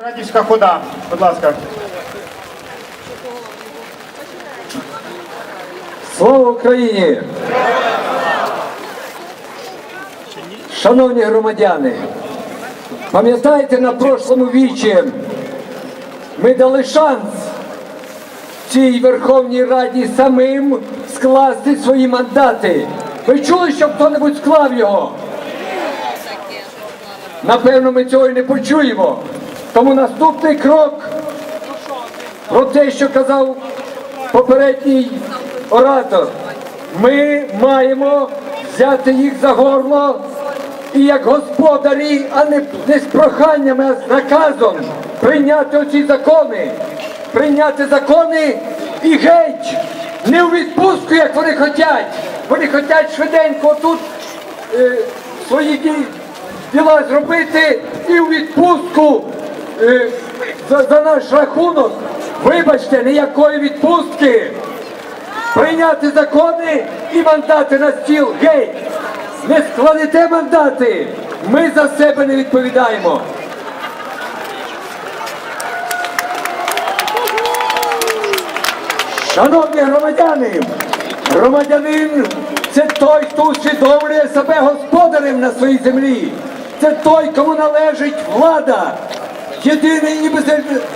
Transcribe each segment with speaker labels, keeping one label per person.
Speaker 1: Радівська хода, будь ласка.
Speaker 2: Слава Україні! Шановні громадяни, пам'ятаєте, на прошлому вічі ми дали шанс цій Верховній Раді самим скласти свої мандати. Ви чули, щоб хто-небудь склав його? Напевно, ми цього і не почуємо. Тому наступний крок про те, що казав попередній оратор. Ми маємо взяти їх за горло і як господарі, а не, не з проханнями, а з наказом прийняти оці закони, прийняти закони і геть, не у відпустку, як вони хочуть. Вони хочуть швиденько тут е, свої діла зробити і у відпустку за, за наш рахунок. Вибачте, ніякої відпустки. Прийняти закони і мандати на стіл. Гей! Не складете мандати. Ми за себе не відповідаємо. Шановні громадяни, громадянин це той, хто усвідомлює себе господарем на своїй землі. Це той, кому належить влада. Єдиний і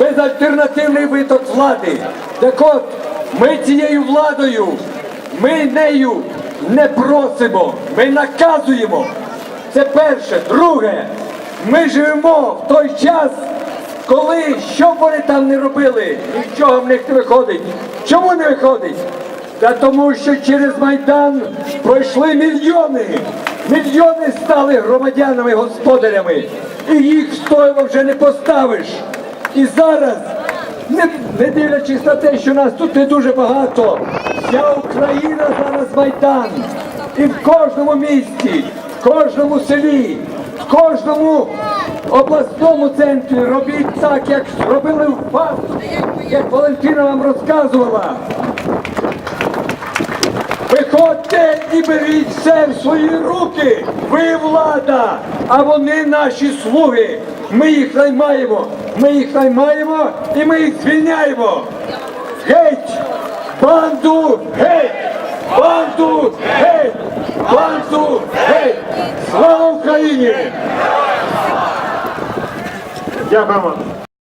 Speaker 2: безальтернативний виток влади. Так от, ми цією владою, ми нею не просимо, ми наказуємо. Це перше. Друге, ми живемо в той час, коли що вони там не робили, нічого в них не виходить. Чому не виходить? Та тому, що через Майдан пройшли мільйони. Мільйони стали громадянами, господарями. І їх стойло вже не поставиш. І зараз, не, не дивлячись на те, що нас тут не дуже багато, вся Україна зараз Майдан. І в кожному місті, в кожному селі, в кожному обласному центрі робіть так, як робили в ФАС, як Валентина вам розказувала. Виходьте і беріть все в свої руки. Ви влада, а вони наші слуги. Ми їх наймаємо. Ми їх наймаємо і ми їх звільняємо. Геть! Банду! Геть! Банду! Геть! Банду! Геть! Слава Україні!
Speaker 1: Дякуємо.